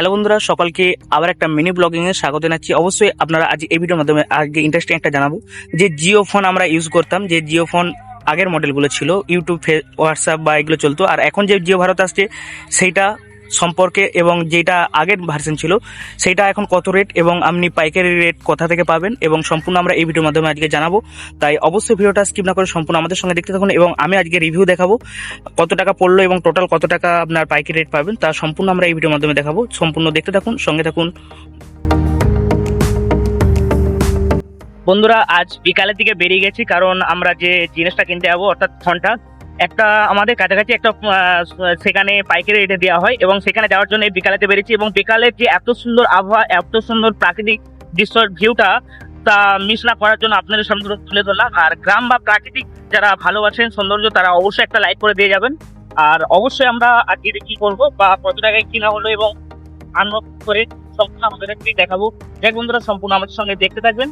Hello বন্ধুরা, সকলকে আবার একটা মিনি ব্লগিং এ স্বাগত জানাচ্ছি। অবশ্যই আপনারা আজ এই ভিডিওর মাধ্যমে আগে ইন্টারেস্টিং একটা জানাব যে জিও ফোন আমরা ইউজ করতাম, যে জিও ফোন আগের মডেলগুলো ছিল ইউটিউব হোয়াটসঅ্যাপ বা এগুলো চলতো। আর এখন যে জিও ভারত আসছে, সেইটা সম্পর্কে এবং যেটা আগের ভার্সন ছিল, সেটা এখন কত রেট এবং আপনি পাইকারি রেট কোথা থেকে পাবেন এবং সম্পূর্ণ আমরা এই ভিডিওর মাধ্যমে আজকে জানাব। তাই অবশ্যই ভিডিওটা স্কিপ না করে সম্পূর্ণ আমাদের সঙ্গে দেখতে থাকুন এবং আমি আজকে রিভিউ দেখাবো কত টাকা পড়ল এবং টোটাল কত টাকা আপনার পাইকারি রেট পাবেন, তা সম্পূর্ণ আমরা এই ভিডিওর মাধ্যমে দেখাবো। সম্পূর্ণ দেখতে থাকুন, সঙ্গে থাকুন। বন্ধুরা, আজ বিকালের দিকে বেরিয়ে গেছি, কারণ আমরা যে জিনিসটা কিনতে যাব, অর্থাৎ ফোনটা একটা আমাদের কাছাকাছি একটা সেখানে পাইকারি রেটে দেওয়া হয় এবং সেখানে যাওয়ার জন্য বিকালেতে বেরিয়েছি এবং বিকালের যে এত সুন্দর আবহাওয়া, এত সুন্দর প্রাকৃতিক দৃশ্যর ভিউটা তা মিস না করার জন্য আপনাদের সামনে তুলে ধরলাম। আর গ্রাম বা প্রাকৃতিক যারা ভালোবাসেন সৌন্দর্য, তারা অবশ্যই একটা লাইক করে দিয়ে যাবেন। আর অবশ্যই আমরা আজকে কি করব বা কত টাকায় কিনা হলো এবং আনলক করে সম্পূর্ণ আমাদেরকে দেখাবো। দেখ বন্ধুরা, সম্পূর্ণ আমাদের সঙ্গে দেখতে থাকবেন।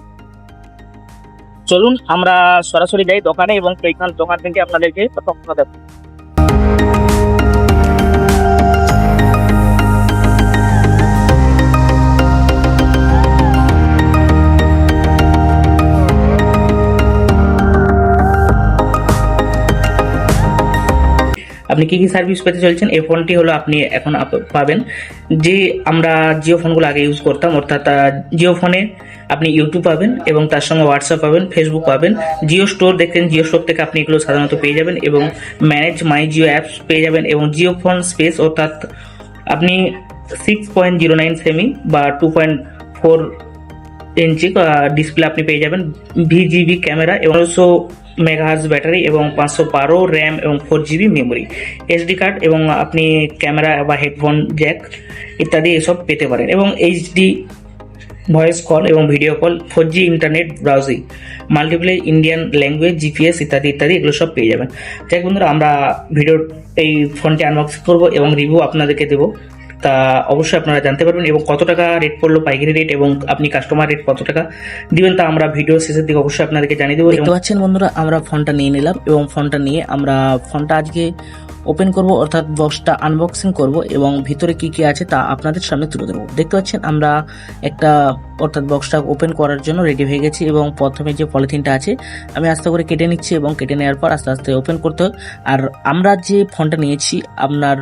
চলুন আমরা সরাসরি যাই দোকানে এবং সেইখান দোকান থেকে আপনাদেরকে তথ্য দেবো আপনি কি কি সার্ভিস পেতে চলছেন? এই ফোনটি হলো আপনি এখন পাবেন। যে আমরা জিও ফোনগুলো আগে ইউজ করতাম, অর্থাৎ জিও ফোনে আপনি ইউটিউব পাবেন এবং তার সঙ্গে হোয়াটসঅ্যাপ পাবেন ফেসবুক পাবেন। জিও স্টোর দেখতেন জিও স্টোর থেকে আপনি এগুলো সাধারণত পেয়ে যাবেন এবং ম্যানেজ মাই জিও অ্যাপস পেয়ে যাবেন এবং জিও ফোন স্পেস অর্থাৎ আপনি সিক্স পয়েন্ট জিরো নাইন সেমি বা two point four inch display আপনি পেয়ে যাবেন। ভিজিবি ক্যামেরা এবং অলসো মেগাহার্জ ব্যাটারি এবং পাঁচশো বারো র্যাম এবং four GB memory SD card এবং আপনি ক্যামেরা বা হেডফোন জ্যাক ইত্যাদি এসব পেতে পারেন। এবং এইচডি ভয়েস কল এবং video call four G internet browsing multiple Indian language GPS ইত্যাদি ইত্যাদি এগুলো সব পেয়ে যাবেন। যাই বন্ধুরা, আমরা ভিডিওর এই ফোনটি আনবক্সিং করব এবং রিভিউ আপনাদেরকে দেবো। তা অবশ্যই আপনারা জানতে পারবেন এবং কত টাকা রেট পড়ল পাইকারি রেট এবং আপনি কাস্টমার রেট কত টাকা দিবেন তা আমরা ভিডিও শেষের দিকে অবশ্যই আপনাদেরকে জানিয়ে দেবো দেখতে পাচ্ছেন বন্ধুরা আমরা ফোনটা নিয়ে নিলাম এবং ফোনটা নিয়ে আমরা ফোনটা আজকে ওপেন করব অর্থাৎ বক্সটা আনবক্সিং করব এবং ভিতরে কি কি আছে তা আপনাদের সামনে তুলে ধরবো। দেখতে পাচ্ছেন আমরা একটা অর্থাৎ বক্সটা ওপেন করার জন্য রেডি হয়ে গেছি এবং প্রথমে যে পলিথিনটা আছে আমি আস্তে করে কেটে নিচ্ছি এবং কেটে নেওয়ার পর আস্তে আস্তে ওপেন করতে হয় আর আমরা যে ফোনটা নিয়েছি আপনার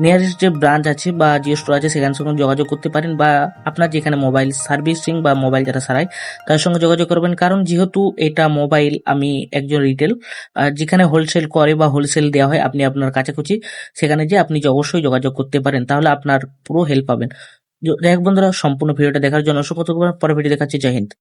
নিয়ারেস্ট যে ব্রাঞ্চ আছে বা জিও স্টোর আছে সেখানের সঙ্গে যোগাযোগ করতে পারেন বা আপনার যেখানে মোবাইল সার্ভিসিং বা মোবাইল যারা সারায় তার সঙ্গে যোগাযোগ করবেন। কারণ যেহেতু এটা মোবাইল আমি একজন রিটেল যেখানে হোলসেল করে বা হোলসেল দেওয়া হয়, আপনি আপনার কাছাকাছি, সেখানে যে আপনি অবশ্যই যোগাযোগ করতে পারেন, তাহলে আপনার পুরো হেল্প পাবেন। য- হোক বন্ধুরা, সম্পূর্ণ ভিডিওটা দেখার জন্য অসংখ্য। পরে ভিডিও দেখাচ্ছি, জয় হিন্দ।